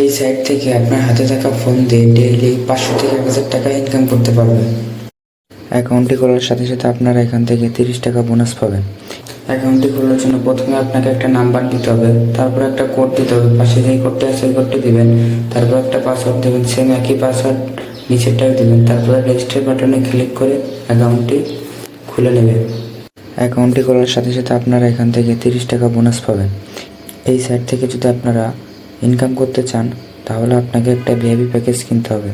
এই সাইট থেকে আপনার হাতে থাকা ফোন দিয়ে ডেইলি পাঁচশো থেকে এক হাজার টাকা ইনকাম করতে পারবেন। অ্যাকাউন্টটি খোলার সাথে সাথে আপনারা এখান থেকে তিরিশ টাকা বোনাস পাবেন। অ্যাকাউন্টটি খোলার জন্য প্রথমে আপনাকে একটা নাম্বার দিতে হবে, তারপর একটা কোড দিতে হবে, পাশে যেই কোডটা আছে ওই কোডটি দিবেন, তারপর একটা পাসওয়ার্ড দেবেন সেম একই পাসওয়ার্ড নিচেরটাও দেবেন, তারপরে রেজিস্টার বাটনে ক্লিক করে অ্যাকাউন্টটি খুলে নেবেন। অ্যাকাউন্টটি খোলার সাথে সাথে আপনারা এখান থেকে তিরিশ টাকা বোনাস পাবেন। এই সাইট থেকে যদি আপনারা ইনকাম করতে চান, তাহলে আপনাকে একটা ভিআইপি প্যাকেজ কিনতে হবে।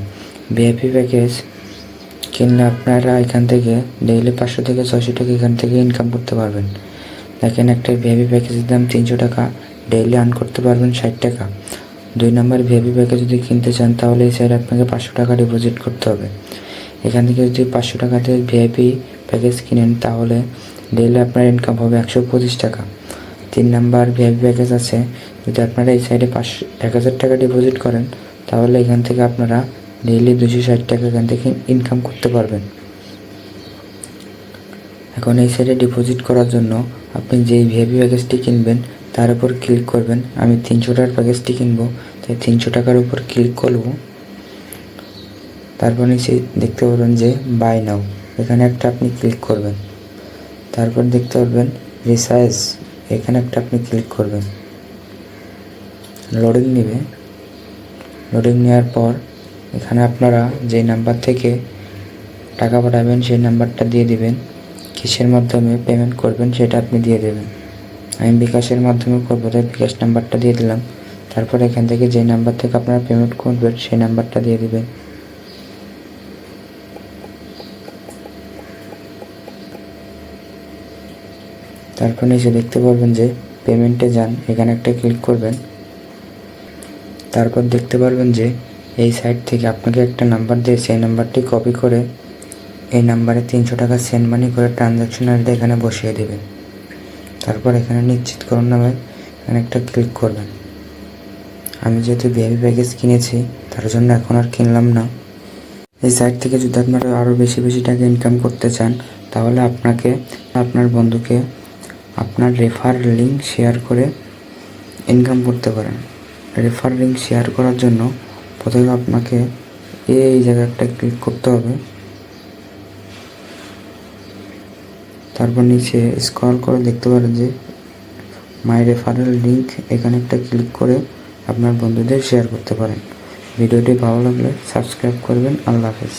ভিআইপি প্যাকেজ কিনলে আপনারা এখান থেকে ডেইলি পাঁচশো থেকে ছয়শো টাকা এখান থেকে ইনকাম করতে পারবেন। দেখেন একটা ভিআইপি প্যাকেজের দাম তিনশো টাকা ডেইলি আর্ন করতে পারবেন ষাট টাকা। দুই নম্বর ভিআইপি প্যাকেজ যদি কিনতে চান, তাহলে এই সাইডে আপনাকে পাঁচশো টাকা ডিপোজিট করতে হবে। এখান থেকে যদি পাঁচশো টাকাতে ভিআইপি প্যাকেজ কিনেন, তাহলে ডেইলি আপনার ইনকাম হবে একশো পঁচিশ টাকা। তিন নাম্বার ভিআইপি প্যাকেজ আছে। যদি আপনারা এই সাইডে পাঁচশো এক হাজার টাকা ডিপোজিট করেন, তাহলে এখান থেকে আপনারা ডেইলি দুশো ষাট টাকা এখান থেকে ইনকাম করতে পারবেন। এখন এই সাইডে ডিপোজিট করার জন্য আপনি যেই ভিআইপি প্যাকেজটি কিনবেন, তার উপর ক্লিক করবেন। আমি তিনশো টাকার প্যাকেজটি কিনবো, তাই তিনশো টাকার উপর ক্লিক করব। তারপর নিচে দেখতে পারবেন যে বাই নাও এখানে একটা আপনি ক্লিক করবেন। তারপর দেখতে পারবেন রিসার্চ এখানে একটা আপনি ক্লিক করবেন। লোডিং নেবে। লোডিং নেওয়ার পর এখানে আপনারা যেই নাম্বার থেকে টাকা পাঠাবেন, সেই নাম্বারটা দিয়ে দিবেন। কিসের মাধ্যমে পেমেন্ট করবেন, সেটা আপনি দিয়ে দেবেন। আমি বিকাশের মাধ্যমে করব, তাই বিকাশ নাম্বারটা দিয়ে দিলাম। তারপর এখান থেকে যে নাম্বার থেকে আপনারা পেমেন্ট করবেন, সেই নাম্বারটা দিয়ে দিবেন। তারপর নিচে দেখতে পারবেন যে পেমেন্টে যান, এখানে একটা ক্লিক করবেন। তারপর দেখতে পারবেন যে এই সাইট থেকে আপনাকে একটা নাম্বার দিয়ে সেই নাম্বারটি কপি করে এই নাম্বারে তিনশো টাকা সেন্ড মানি করে ট্রানজ্যাকশন আইডিটা এখানে বসিয়ে দেবেন। তারপর এখানে নিশ্চিত করুন নামে এখানে একটা ক্লিক করবেন। আমি যেহেতু ভিআইপি প্যাকেজ কিনেছি, তার জন্য এখন আর কিনলাম না। এই সাইট থেকে যদি আপনারা আরও বেশি বেশি টাকা ইনকাম করতে চান, তাহলে আপনাকে, আপনার বন্ধুকে আপনার রেফার লিঙ্ক শেয়ার করে ইনকাম করতে পারেন। রেফার লিঙ্ক শেয়ার করার জন্য প্রথমে আপনাকে এই জায়গায় একটা ক্লিক করতে হবে। তারপর নিচে স্ক্রল করে দেখতে পারেন যে মাই রেফারেল লিঙ্ক এখানে একটা ক্লিক করে আপনার বন্ধুদের শেয়ার করতে পারেন। ভিডিওটি ভালো লাগলে সাবস্ক্রাইব করবেন। আল্লাহ হাফেজ।